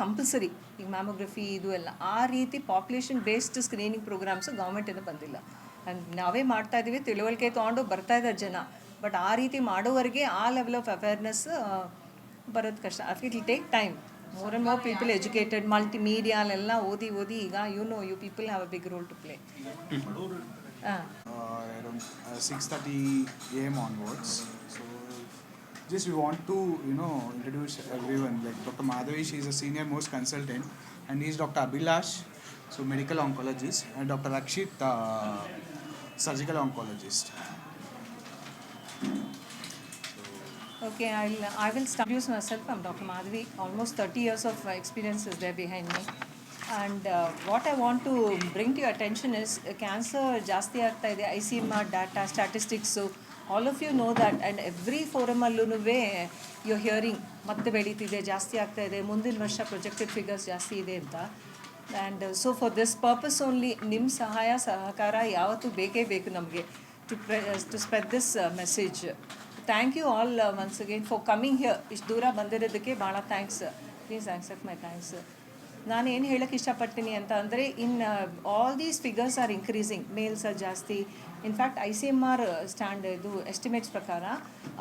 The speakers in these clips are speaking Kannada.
ಕಂಪಲ್ಸರಿ ಈಗ ಮ್ಯಾಮೋಗ್ರಫಿ ಇದು ಎಲ್ಲ. ಆ ರೀತಿ ಪಾಪ್ಯುಲೇಷನ್ ಬೇಸ್ಡ್ ಸ್ಕ್ರೀನಿಂಗ್ ಪ್ರೋಗ್ರಾಮ್ಸ್ ಗೌರ್ಮೆಂಟಿಂದ ಬಂದಿಲ್ಲ. ಆ್ಯಂಡ್ ನಾವೇ ಮಾಡ್ತಾ ಇದ್ದೀವಿ ತಿಳುವಳಿಕೆ ತೊಗೊಂಡು ಬರ್ತಾ ಇದ್ದಾರೆ ಜನ. ಬಟ್ ಆ ರೀತಿ ಮಾಡೋವರೆಗೆ ಆ ಲೆವೆಲ್ ಆಫ್ ಅವೇರ್ನೆಸ್ ಬರೋದು ಕಷ್ಟ. It will take time more and more people educated multi ಮೀಡಿಯಾಲೆಲ್ಲ ಓದಿ ಓದಿ ಈಗ you know you people have a big role to play ಹಾಂ. Thirty uh, 6:30 a.m. onwards. So just we want to you know introduce everyone. Like Dr. Madhavi, she is a senior most consultant, and he is Dr. Abhilash, so medical oncologist, and Dr. Rakshit, uh, surgical oncologist. Okay, I'll, I will start introduce myself. I'm Dr. Madhavi. Almost 30 years of uh, experience is there behind me. And uh, what I want to bring to your attention is uh, cancer ಜಾಸ್ತಿ ಆಗ್ತಾ ಇದೆ I C M R data statistics all of you know that and every ಫೋರಮಲ್ಲೂ you hearing ಮತ್ತೆ ಬೆಳೀತಿದೆ ಜಾಸ್ತಿ ಆಗ್ತಾ ಇದೆ ಮುಂದಿನ ವರ್ಷ ಪ್ರೊಜೆಕ್ಟೆಡ್ ಫಿಗರ್ಸ್ ಜಾಸ್ತಿ ಇದೆ ಅಂತ and so for this purpose only ನಿಮ್ಮ ಸಹಾಯ ಸಹಕಾರ ಯಾವತ್ತೂ ಬೇಕೇ ಬೇಕು ನಮಗೆ to to spread this message thank you all once again for coming here ಇಷ್ಟು ದೂರ ಬಂದಿರೋದಕ್ಕೆ ಭಾಳ thanks please accept my thanks ನಾನು ಏನು ಹೇಳಕ್ಕೆ ಇಷ್ಟಪಡ್ತೀನಿ ಅಂತ ಅಂದರೆ, in all these figures are increasing males are ಜಾಸ್ತಿ. In fact I C M R stand ಇದು ಎಸ್ಟಿಮೇಟ್ಸ್ ಪ್ರಕಾರ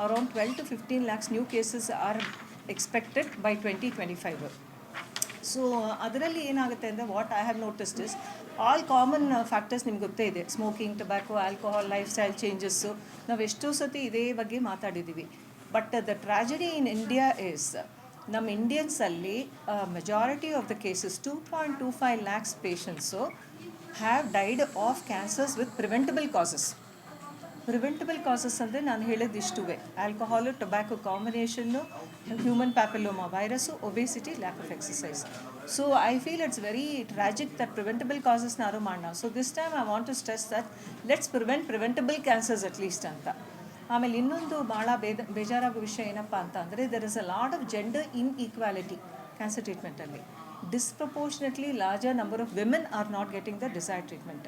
around twelve to fifteen lakhs new cases are expected by twenty twenty five so ಅದರಲ್ಲಿ ಏನಾಗುತ್ತೆ ಅಂದರೆ what I have noticed is all common factors ನಿಮ್ಗೆ ಗೊತ್ತೇ ಇದೆ. Smoking tobacco alcohol life style changes ನಾವು ಎಷ್ಟೋ ಸತಿ ಇದೇ ಬಗ್ಗೆ ಮಾತಾಡಿದ್ದೀವಿ but the tragedy in India is ನಮ್ಮ ಇಂಡಿಯನ್ಸಲ್ಲಿ majority of the cases two point two five lakhs patients have died of cancers with preventable causes preventable causes ಅಂದರೆ ನಾನು ಹೇಳಿದ್ದು ಇಷ್ಟುವೆ. Alcohol tobacco combination human papilloma virus obesity lack of exercise so I feel it's very tragic that preventable ಕಾಸಸ್ನಾರು ಮಾಡೋಣ so this time I want to stress that let's prevent preventable cancers at least ಅಂತ. ಆಮೇಲೆ ಇನ್ನೊಂದು ಭಾಳ ಬೇದ ಬೇಜಾರಾಗೋ ವಿಷಯ ಏನಪ್ಪ ಅಂತ ಅಂದರೆ there is a lot of gender in equality cancer ಟ್ರೀಟ್ಮೆಂಟಲ್ಲಿ disproportionately larger number of women are not getting the desire treatment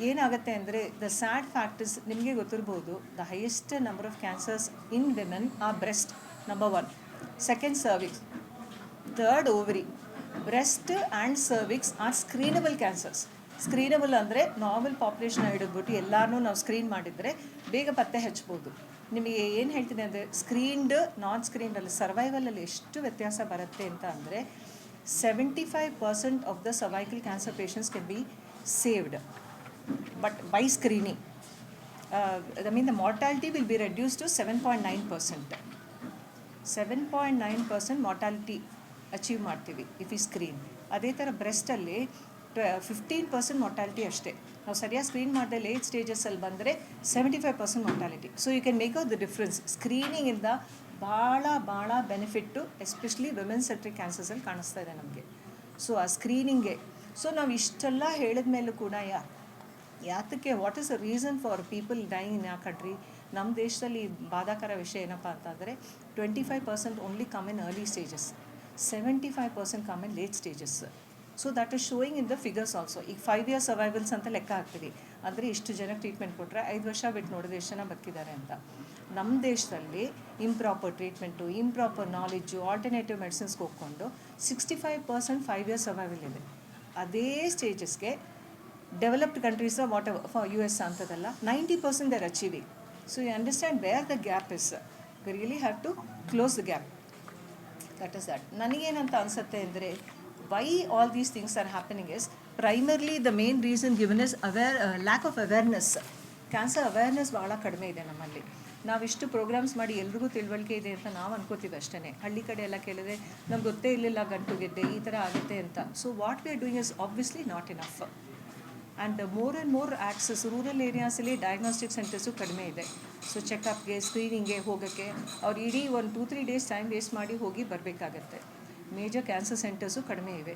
ಏನಾಗುತ್ತೆ ಅಂದರೆ ದ ಸ್ಯಾಡ್ ಫ್ಯಾಕ್ಟರ್ಸ್ ನಿಮಗೆ ಗೊತ್ತಿರ್ಬೋದು the highest number of cancers in women are breast number one second cervix third ovary breast and cervix are screenable cancers screenable ಅಂದರೆ ನಾರ್ಮಲ್ ಪಾಪ್ಯುಲೇಷನ್ ಹಿಡಿದ್ಬಿಟ್ಟು ಎಲ್ಲರೂ ನಾವು ಸ್ಕ್ರೀನ್ ಮಾಡಿದರೆ ಬೇಗ ಪತ್ತೆ ಹಚ್ಬೋದು. ನಿಮಗೆ ಏನು ಹೇಳ್ತೀನಿ ಅಂದರೆ ಸ್ಕ್ರೀನ್ಡ್ ನಾನ್ ಸ್ಕ್ರೀನಲ್ಲಿ ಸರ್ವೈವಲಲ್ಲಿ ಎಷ್ಟು ವ್ಯತ್ಯಾಸ ಬರುತ್ತೆ ಅಂತ ಅಂದರೆ seventy five percent of the cervical cancer patients can be saved but by screening I mean the mortality will be reduce to seven point nine percent seven point nine percent mortality achieve ಮಾಡ್ತೀವಿ ಇಫ್ ಈ ಸ್ಕ್ರೀನ್ ಅದೇ ಥರ ಬ್ರೆಸ್ಟಲ್ಲಿ ಫಿಫ್ಟೀನ್ ಪರ್ಸೆಂಟ್ ಮೊಟಾಲಿಟಿ ಅಷ್ಟೇ. ನಾವು ಸರಿಯಾಗಿ ಸ್ಕ್ರೀನ್ ಮಾಡಿದೆ ಲೇಟ್ ಸ್ಟೇಜಸ್ಸಲ್ಲಿ ಬಂದರೆ seventy five percent mortality so you can make out the difference ಸ್ಕ್ರೀನಿಂಗಿಂದ ಭಾಳ ಭಾಳ ಬೆನಿಫಿಟ್ಟು ಎಸ್ಪೆಷಲಿ ವಿಮೆನ್ ಸೆಟ್ರಿಕ್ ಕ್ಯಾನ್ಸರ್ಸಲ್ಲಿ ಕಾಣಿಸ್ತಾ ಇದೆ ನಮಗೆ. ಸೊ ಆ ಸ್ಕ್ರೀನಿಂಗೆ ಸೊ ನಾವು ಇಷ್ಟೆಲ್ಲ ಹೇಳಿದ ಮೇಲೂ ಕೂಡ ಯಾ, ಯಾತಕ್ಕೆ what is a reason for people dying in a country ನಮ್ಮ ದೇಶದಲ್ಲಿ ಬಾಧಾಕರ ವಿಷಯ ಏನಪ್ಪ ಅಂತಂದರೆ twenty five percent only come in early stages seventy five percent come in late stages so that is showing in the figures also ಈಗ ಫೈವ್ ಇಯರ್ಸ್ ಸರ್ವೈವಲ್ಸ್ ಅಂತ ಲೆಕ್ಕ ಹಾಕ್ತೀವಿ. ಅಂದರೆ ಇಷ್ಟು ಜನ ಟ್ರೀಟ್ಮೆಂಟ್ ಕೊಟ್ಟರೆ ಐದು ವರ್ಷ ಬಿಟ್ಟು ನೋಡಿದ್ರೆ ಎಷ್ಟು ಜನ ಬದುಕಿದ್ದಾರೆ ಅಂತ. ನಮ್ಮ ದೇಶದಲ್ಲಿ improper treatment improper knowledge alternative ಮೆಡಿಸಿನ್ಸ್ಗೆ ಹೋಗ್ಕೊಂಡು sixty five percent five years survival ಇದೆ. ಅದೇ ಸ್ಟೇಜಸ್ಗೆ developed countries what for U S ಅಂಥದ್ದಲ್ಲ ninety percent there achieving so you understand where the gap is we really have to close the gap that is that ನನಗೇನಂತ ಅನಿಸುತ್ತೆ ಅಂದರೆ why all these things happening happening primarily primarily the main reason given aware aware lack of awareness cancer awareness ಭಾಳ ಕಡಿಮೆ ಇದೆ ನಮ್ಮಲ್ಲಿ. ನಾವಿಷ್ಟು ಪ್ರೋಗ್ರಾಮ್ಸ್ ಮಾಡಿ ಎಲ್ರಿಗೂ ತಿಳುವಳಿಕೆ ಇದೆ ಅಂತ ನಾವು ಅನ್ಕೋತೀವಿ ಅಷ್ಟೇ ಹಳ್ಳಿ ಕಡೆ ಎಲ್ಲ ಕೇಳಿದ್ರೆ ನಮ್ಗೆ ಗೊತ್ತೇ ಇರಲಿಲ್ಲ ಗಂಟು ಗೆದ್ದೆ ಈ ಥರ ಆಗುತ್ತೆ ಅಂತ. So what we are doing is obviously not enough and more and more access rural ಏರಿಯಾಸಲ್ಲಿ diagnostic centres ಕಡಿಮೆ ಇದೆ. ಸೊ ಚೆಕಪ್ಗೆ ಸ್ಕ್ರೀನಿಂಗ್ಗೆ ಹೋಗೋಕ್ಕೆ, ಅವ್ರು ಇಡೀ ಒಂದು two three days time waste ಮಾಡಿ ಹೋಗಿ ಬರಬೇಕಾಗತ್ತೆ. ಮೇಜರ್ ಕ್ಯಾನ್ಸರ್ ಸೆಂಟರ್ಸು ಕಡಿಮೆ ಇವೆ.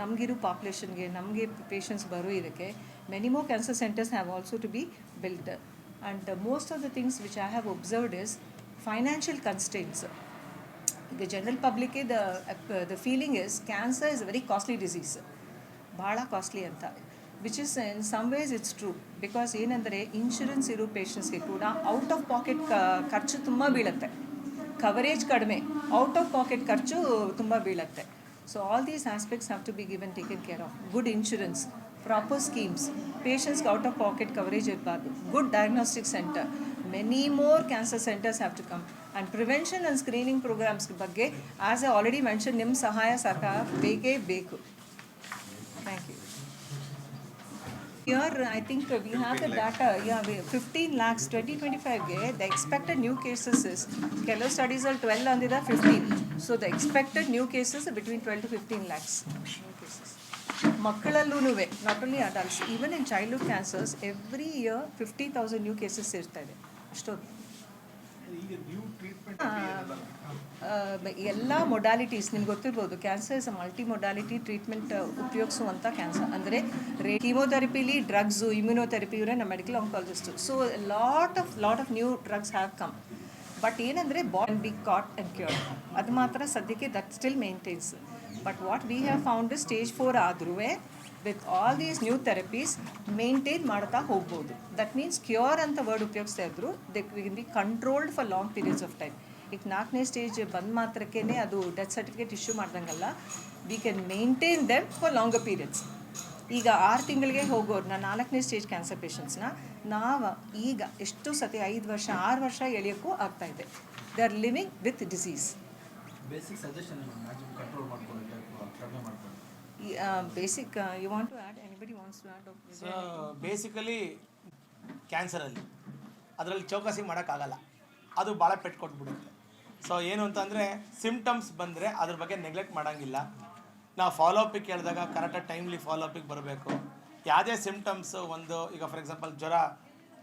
ನಮಗಿರೋ ಪಾಪ್ಯುಲೇಷನ್ಗೆ, ನಮಗೆ ಪೇಷಂಟ್ಸ್ ಬರೋ ಇದಕ್ಕೆ many more cancer centres have also to be built and most of the things which I have observed is financial constraints ಈಗ general ಪಬ್ಲಿಕ್ಗೆ the the feeling is cancer is very costly disease ಭಾಳ ಕಾಸ್ಟ್ಲಿ ಅಂತ. Which is in some ways it's true because ಏನಂದರೆ ಇನ್ಶೂರೆನ್ಸ್ ಇರೋ ಪೇಷಂಟ್ಸ್ಗೆ ಕೂಡ ಔಟ್ ಆಫ್ ಪಾಕೆಟ್ ಖರ್ಚು ತುಂಬ ಬೀಳುತ್ತೆ. ಕವರೇಜ್ ಕಡಿಮೆ ಔಟ್ ಆಫ್ ಪಾಕೆಟ್ ಖರ್ಚು ತುಂಬ ಬೀಳುತ್ತೆ So all these aspects have to be given taken care of. Good insurance, proper schemes, patients out of pocket coverage ಇರಬಾರ್ದು good diagnostic center, many more cancer centers have to come. And prevention and screening programs ಬಗ್ಗೆ as I already mentioned ನಿಮ್ಮ ಸಹಾಯ ಸರ್ಕಾರ ಬೇಕೇ ಬೇಕು. Thank you. Here, I think uh, we have the data, yeah, we, fifteen lakhs, twenty twenty-five ಗೆ, the expected new cases is, ಕೆಲವು studies are 12 and 15. So the expected new cases are between twelve to fifteen lakhs. new cases. ಮಕ್ಕಳಲ್ಲೂ not only adults even in childhood cancers every year fifty thousand new cases ಇರ್ತಾ ಇದೆ ಅಷ್ಟೊಂದು ಎಲ್ಲ ಮೊಡಾಲಿಟೀಸ್ ನಿಮ್ಗೆ ಗೊತ್ತಿರ್ಬೋದು cancer is a multi modality treatment ಉಪಯೋಗಿಸುವಂಥ cancer ಅಂದರೆ ರೇ ಕೀಮೋಥೆರಪಿಲಿ ಡ್ರಗ್ಸು ಇಮ್ಯುನೋಥೆರಪಿ ಇವರೇ ನಮ್ಮ medical oncologist so lot of lot of new drugs have come but ಏನಂದರೆ ಬಾನ್ ಬಿ ಕಾಟ್ ಆ್ಯಂಡ್ ಕ್ಯೂರ್ ಅದು ಮಾತ್ರ ಸದ್ಯಕ್ಕೆ that still maintains but what we have found stage four ಆದ್ರೂ with all these new therapies maintain ಮಾಡ್ತಾ ಹೋಗ್ಬೋದು. ದಟ್ ಮೀನ್ಸ್ ಕ್ಯೂರ್ ಅಂತ ವರ್ಡ್ ಉಪಯೋಗಿಸ್ತಾ ಇದ್ರು they will be controlled for long periods of time ಈಗ ನಾಲ್ಕನೇ ಸ್ಟೇಜ್ ಬಂದ ಮಾತ್ರಕ್ಕೇ ಅದು death certificate issue ಮಾಡ್ದಂಗಲ್ಲ. We can maintain them for longer periods ಈಗ ಆರು ತಿಂಗಳಿಗೆ ಹೋಗೋರ್ನ ನಾಲ್ಕನೇ ಸ್ಟೇಜ್ ಕ್ಯಾನ್ಸರ್ ಪೇಷಂಟ್ಸ್ನ ನಾವು ಈಗ ಎಷ್ಟು ಸತಿ ಐದು ವರ್ಷ ಆರು ವರ್ಷ ಎಳೆಯೋಕ್ಕೂ ಆಗ್ತಾ ಇದೆ. They are living with disease basic suggestion control basic you want to add anybody wants to add basically ಕ್ಯಾನ್ಸರಲ್ಲಿ ಅದರಲ್ಲಿ ಚೌಕಾಸಿ ಮಾಡೋಕ್ಕಾಗಲ್ಲ. ಅದು ಭಾಳ ಪೆಟ್ಟು ಕೊಟ್ಬಿಡುತ್ತೆ. ಸೊ ಏನು ಅಂತಂದರೆ ಸಿಮ್ಟಮ್ಸ್ ಬಂದರೆ ಅದ್ರ ಬಗ್ಗೆ ನೆಗ್ಲೆಕ್ಟ್ ಮಾಡೋಂಗಿಲ್ಲ. ನಾವು ಫಾಲೋ ಅಪಿಗೆ ಕೇಳಿದಾಗ ಕರೆಕ್ಟಾಗಿ ಟೈಮ್ಲಿ ಫಾಲೋ ಅಪಿಗೆ ಬರಬೇಕು. ಯಾವುದೇ ಸಿಮ್ಟಮ್ಸ್ ಒಂದು, ಈಗ ಫಾರ್ ಎಕ್ಸಾಂಪಲ್ ಜ್ವರ,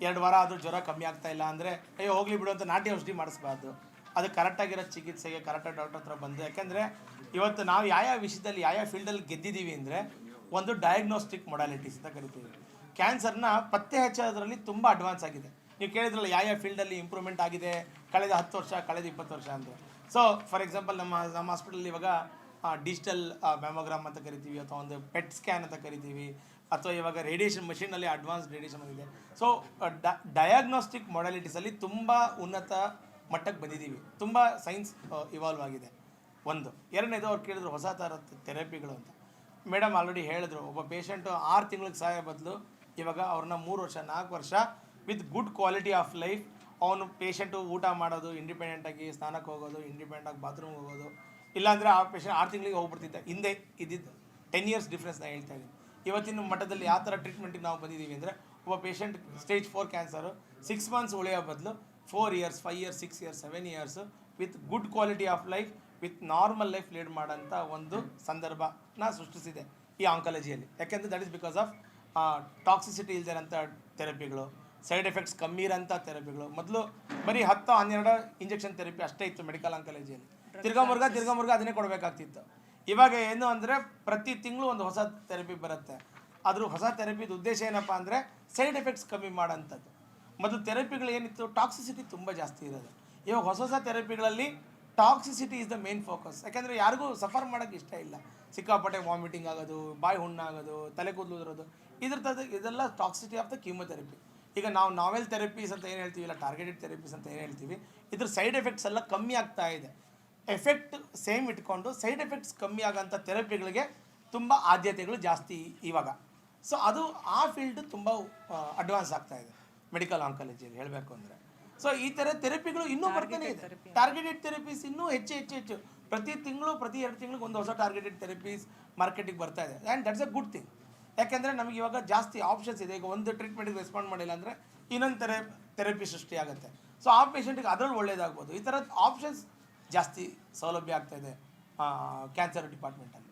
ಎರಡು ವಾರ ಆದರೂ ಜ್ವರ ಕಮ್ಮಿ ಆಗ್ತಾ ಇಲ್ಲ ಅಂದರೆ, ಅಯ್ಯೋ, ಹೋಗಲಿ ಬಿಡು ಅಂತ ನಾಟಿ ಔಷಧಿ ಮಾಡಿಸ್ಬಾರ್ದು. ಅದು ಕರೆಕ್ಟಾಗಿರೋ ಚಿಕಿತ್ಸೆಗೆ ಕರೆಕ್ಟಾಗಿ ಡಾಕ್ಟರ್ ಹತ್ರ ಬಂದು, ಯಾಕೆಂದರೆ ಇವತ್ತು ನಾವು ಯಾವ ವಿಷಯದಲ್ಲಿ ಯಾವ ಫೀಲ್ಡಲ್ಲಿ ಗೆದ್ದಿದ್ದೀವಿ ಅಂದರೆ, ಒಂದು ಡಯಾಗ್ನೋಸ್ಟಿಕ್ ಮೊಡಾಲಿಟೀಸ್ ಅಂತ ಕರಿತೀವಿ. ಕ್ಯಾನ್ಸರ್ನ ಪತ್ತೆ ಹಚ್ಚೋದ್ರಲ್ಲಿ ತುಂಬ ಅಡ್ವಾನ್ಸ್ ಆಗಿದೆ. ನೀವು ಕೇಳಿದ್ರಲ್ಲ ಯಾವ ಯಾವ ಫೀಲ್ಡಲ್ಲಿ ಇಂಪ್ರೂವ್ಮೆಂಟ್ ಆಗಿದೆ? ಕಳೆದ ಹತ್ತು ವರ್ಷ, ಕಳೆದ ಇಪ್ಪತ್ತು ವರ್ಷ ಅಂತ ಸೊ ಫಾರ್ ಎಕ್ಸಾಂಪಲ್ ನಮ್ಮ ನಮ್ಮ ಹಾಸ್ಪಿಟಲ್ ಇವಾಗ ಡಿಜಿಟಲ್ ಮ್ಯಾಮೋಗ್ರಾಮ್ ಅಂತ ಕರಿತೀವಿ ಅಥವಾ ಒಂದು ಪೆಟ್ ಸ್ಕ್ಯಾನ್ ಅಂತ ಕರಿತೀವಿ ಅಥವಾ ಇವಾಗ ರೇಡಿಯೇಷನ್ ಮಷಿನಲ್ಲಿ ಅಡ್ವಾನ್ಸ್ ರೇಡಿಯೇಷನ್ ಆಗಿದೆ ಸೊ ಡಯಾಗ್ನೋಸ್ಟಿಕ್ ಮೊಡಾಲಿಟೀಸಲ್ಲಿ ತುಂಬ ಉನ್ನತ ಮಟ್ಟಕ್ಕೆ ಬಂದಿದ್ದೀವಿ. ತುಂಬ ಸೈನ್ಸ್ ಇವಾಲ್ವ್ ಆಗಿದೆ. ಒಂದು. ಎರಡನೇದು ಅವ್ರು ಕೇಳಿದ್ರು ಹೊಸ ಥರ ಥೆರಪಿಗಳು ಅಂತ. ಮೇಡಮ್ ಆಲ್ರೆಡಿ ಹೇಳಿದ್ರು, ಒಬ್ಬ ಪೇಷಂಟು ಆರು ತಿಂಗಳಿಗೆ ಸಹಾಯ ಬದಲು ಇವಾಗ ಅವ್ರನ್ನ ಮೂರು ವರ್ಷ, ನಾಲ್ಕು ವರ್ಷ with good quality of life. ಅವನು ಪೇಷಂಟು ಊಟ ಮಾಡೋದು ಇಂಡಿಪೆಂಡೆಂಟಾಗಿ ಸ್ನಾನಕ್ಕೆ ಹೋಗೋದು ಇಂಡಿಪೆಂಡೆಂಟಾಗಿ ಬಾತ್ರೂಮ್ ಹೋಗೋದು. ಇಲ್ಲಾಂದರೆ ಆ ಪೇಷಂಟ್ ಆರು ತಿಂಗಳಿಗೆ ಹೋಗ್ಬಿಡ್ತಿದ್ದ. ಹಿಂದೆ ಇದ್ದಿದ್ದು ಟೆನ್ ಇಯರ್ಸ್ ಡಿಫ್ರೆನ್ಸ್ ನಾನು ಹೇಳ್ತಾ ಇದ್ದೀನಿ. ಇವತ್ತಿನ ಮಟ್ಟದಲ್ಲಿ ಯಾವ ಥರ ಟ್ರೀಟ್ಮೆಂಟಿಗೆ ನಾವು ಬಂದಿದ್ದೀವಿ ಅಂದರೆ, ಒಬ್ಬ patient stage four cancer six months ಉಳಿಯೋ ಬದಲು four years five years six years seven years with good quality of life with normal life lead ಮಾಡೋಂಥ ಒಂದು ಸಂದರ್ಭನ ಸೃಷ್ಟಿಸಿದೆ ಈ ಆಂಕಾಲಜಿಯಲ್ಲಿ ಯಾಕೆಂದರೆ that is because of toxicity ಇಲ್ದಿರೋಂಥ ಥೆರಪಿಗಳು ಸೈಡ್ ಎಫೆಕ್ಟ್ಸ್ ಕಮ್ಮಿ ಇರೋಂಥ ಥೆರಪಿಗಳು. ಮೊದಲು ಬರೀ ಹತ್ತು ಹನ್ನೆರಡು ಇಂಜೆಕ್ಷನ್ ಥೆರಪಿ ಅಷ್ಟೇ ಇತ್ತು ಮೆಡಿಕಲ್ ಅಂಕಾಲಜಿಯಲ್ಲಿ. ತಿರ್ಗಾ ಮುರ್ಗ ತಿರ್ಗಾ ಮುರ್ಗ ಅದನ್ನೇ ಕೊಡಬೇಕಾಗ್ತಿತ್ತು. ಇವಾಗ ಏನು ಅಂದರೆ ಪ್ರತಿ ತಿಂಗಳು ಒಂದು ಹೊಸ ಥೆರಪಿ ಬರುತ್ತೆ. ಆದರೂ ಹೊಸ ಥೆರಪಿದ ಉದ್ದೇಶ ಏನಪ್ಪ ಅಂದರೆ ಸೈಡ್ ಎಫೆಕ್ಟ್ಸ್ ಕಮ್ಮಿ ಮಾಡೋಂಥದ್ದು. ಮೊದಲು ಥೆರಪಿಗಳು ಏನಿತ್ತು ಟಾಕ್ಸಿಸಿಟಿ ತುಂಬ ಜಾಸ್ತಿ ಇರೋದು. ಇವಾಗ ಹೊಸ ಹೊಸ ಥೆರಪಿಗಳಲ್ಲಿ toxicity is the main focus. ಯಾಕೆಂದರೆ ಯಾರಿಗೂ ಸಫರ್ ಮಾಡೋಕ್ಕೆ ಇಷ್ಟ ಇಲ್ಲ. ಸಿಕ್ಕಾಪಟ್ಟೆ ವಾಮಿಟಿಂಗ್ ಆಗೋದು ಬಾಯಿ ಹುಣ್ಣಾಗೋದು ತಲೆ ಕೂದಲು ಉದುರೋದು. ಇದ್ರ ತದ ಇದೆಲ್ಲ ಟಾಕ್ಸಿಟಿ ಆಫ್ ದ ಕೀಮೋಥೆರಪಿ. ಈಗ ನಾವು ನಾವೆಲ್ ಥೆರಪೀಸ್ ಅಂತ ಏನು ಹೇಳ್ತೀವಿ ಇಲ್ಲ ಟಾರ್ಗೆಟೆಡ್ ಥೆರಪೀಸ್ ಅಂತ ಏನು ಹೇಳ್ತೀವಿ ಇದ್ರ ಸೈಡ್ ಎಫೆಕ್ಟ್ಸ್ ಎಲ್ಲ ಕಮ್ಮಿ ಆಗ್ತಾ ಇದೆ. ಎಫೆಕ್ಟ್ ಸೇಮ್ ಇಟ್ಕೊಂಡು ಸೈಡ್ ಎಫೆಕ್ಟ್ಸ್ ಕಮ್ಮಿ ಆಗೋಂಥ ಥೆರಪಿಗಳಿಗೆ ತುಂಬ ಆದ್ಯತೆಗಳು ಜಾಸ್ತಿ ಇವಾಗ. ಸೊ ಅದು ಆ ಫೀಲ್ಡ್ ತುಂಬ ಅಡ್ವಾನ್ಸ್ ಆಗ್ತಾ ಇದೆ. ಮೆಡಿಕಲ್ ಆಂಕಾಲಜಿಯಲ್ಲಿ ಹೇಳಬೇಕು ಅಂದರೆ. ಸೊ ಈ ಥರ ಥೆರಪಿಗಳು ಇನ್ನೂ ಬರ್ತಾನೆ ಇದೆ. ಟಾರ್ಗೆಟೆಡ್ ಥೆರಪೀಸ್ ಇನ್ನೂ ಹೆಚ್ಚು ಹೆಚ್ಚು ಹೆಚ್ಚು. ಪ್ರತಿ ತಿಂಗಳು ಪ್ರತಿ ಎರಡು ತಿಂಗಳಿಗೆ ಒಂದು ಹೊಸ ಟಾರ್ಗೆಟೆಡ್ ಥೆರಪೀಸ್ ಮಾರ್ಕೆಟಿಗೆ ಬರ್ತಾ ಇದೆ. And that's a good thing ಯಾಕೆಂದರೆ ನಮಗೆ ಇವಾಗ ಜಾಸ್ತಿ ಆಪ್ಷನ್ಸ್ ಇದೆ. ಈಗ ಒಂದು ಟ್ರೀಟ್ಮೆಂಟಿಗೆ ರೆಸ್ಪಾಂಡ್ ಮಾಡಿಲ್ಲ ಅಂದರೆ ಇನ್ನೊಂದು ಥರ ಥೆರಪಿ ಸೃಷ್ಟಿ ಆಗುತ್ತೆ. ಸೊ ಆ ಪೇಷೆಂಟ್ಗೆ ಅದರಲ್ಲಿ ಒಳ್ಳೇದಾಗ್ಬೋದು. ಈ ಥರದ ಆಪ್ಷನ್ಸ್ ಜಾಸ್ತಿ ಸೌಲಭ್ಯ ಆಗ್ತಾ ಇದೆ ಕ್ಯಾನ್ಸರ್ ಡಿಪಾರ್ಟ್ಮೆಂಟಲ್ಲಿ